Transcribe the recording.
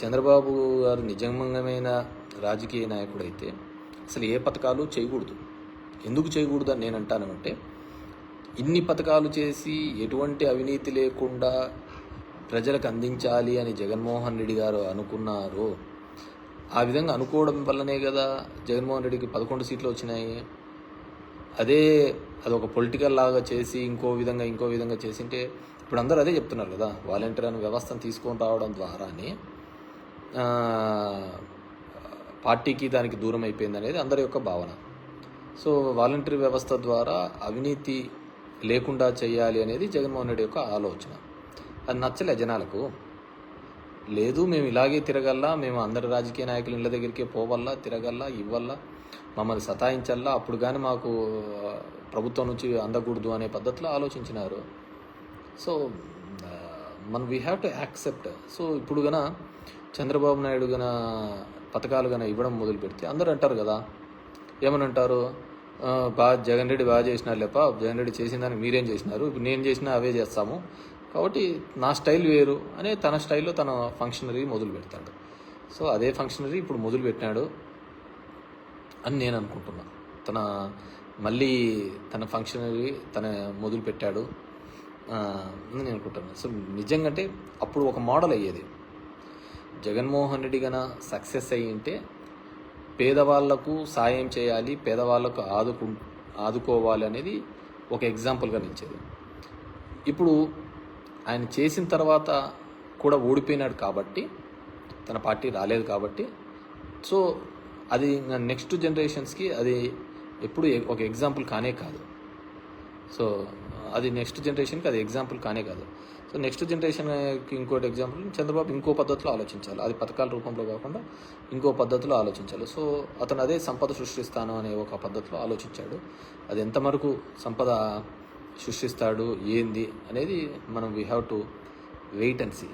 చంద్రబాబు గారు నిజమైన రాజకీయ నాయకుడైతే అసలు ఏ పథకాలు చేయకూడదు. ఎందుకు చేయకూడదు అని నేను అంటాను అంటే ఇన్ని పథకాలు చేసి ఎటువంటి అవినీతి లేకుండా ప్రజలకు అందించాలి అని జగన్మోహన్ రెడ్డి గారు అనుకున్నారు ఆ విధంగా అనుకోవడం వల్లనే కదా జగన్మోహన్ రెడ్డికి పదకొండు సీట్లు వచ్చినాయి. అదే అదొక పొలిటికల్ లాగా చేసి ఇంకో విధంగా ఇంకో విధంగా చేసింటే ఇప్పుడు అందరూ అదే చెప్తున్నారు కదా వాలంటీర్ అనే వ్యవస్థను తీసుకొని రావడం ద్వారానే పార్టీకి దానికి దూరం అయిపోయింది అనేది అందరి యొక్క భావన. సో వాలంటరీ వ్యవస్థ ద్వారా అవినీతి లేకుండా చేయాలి అనేది జగన్మోహన్ రెడ్డి యొక్క ఆలోచన. అది నచ్చలే జనాలకు. లేదు మేము ఇలాగే తిరగల్లా మేము అందరి రాజకీయ నాయకుల ఇళ్ళ దగ్గరికి పోవల్లా తిరగల్లా ఇవ్వల్లా మమ్మల్ని సతాయించల్లా అప్పుడు కానీ మాకు ప్రభుత్వం నుంచి అందకూడదు అనే పద్ధతిలో ఆలోచించినారు. సో మనం we have to accept so ఇప్పుడు గన చంద్రబాబు నాయుడు గన పథకాలు గన ఇవ్వడం మొదలు పెడితే అందరూ అంటారు కదా ఏమని అంటారు బాగా జగన్ రెడ్డి బాగా చేసినారు లేప జగన్ రెడ్డి చేసిన దానికి మీరేం చేసినారు? ఇప్పుడు నేను చేసినా అవే చేస్తాము. కాబట్టి నా స్టైల్ వేరు అనే తన స్టైల్లో తన ఫంక్షనరీ మొదలు పెడతాడు. సో అదే ఫంక్షనరీ ఇప్పుడు మొదలు పెట్టినాడు అని నేను అనుకుంటున్నాను తన మళ్ళీ తన ఫంక్షనరీ తన మొదలు పెట్టాడు. అని నేను అనుకుంటున్నాను సో నిజంగా అంటే అప్పుడు ఒక మోడల్ అయ్యేది. జగన్మోహన్ రెడ్డి గన సక్సెస్ అయ్యి ఉంటే పేదవాళ్ళకు సాయం చేయాలి పేదవాళ్ళకు ఆదుకు ఆదుకోవాలి అనేది ఒక ఎగ్జాంపుల్గా నిలిచేది. ఇప్పుడు ఆయన చేసిన తర్వాత కూడా ఓడిపోయినాడు కాబట్టి తన పార్టీ రాలేదు కాబట్టి సో అది నెక్స్ట్ జనరేషన్స్కి అది ఎప్పుడు ఒక ఎగ్జాంపుల్ కానే కాదు. సో అది నెక్స్ట్ జనరేషన్కి అది ఎగ్జాంపుల్ కానే కాదు. సో నెక్స్ట్ జనరేషన్కి ఇంకోటి ఎగ్జాంపుల్ చంద్రబాబు ఇంకో పద్ధతిలో ఆలోచించాలి. అది పథకాల రూపంలో కాకుండా ఇంకో పద్ధతిలో ఆలోచించాలి. సో అతను అదే సంపద సృష్టిస్తాను అనే ఒక పద్ధతిలో ఆలోచించాడు. అది ఎంతవరకు సంపద సృష్టిస్తాడు ఏంది అనేది మనం we have to wait and see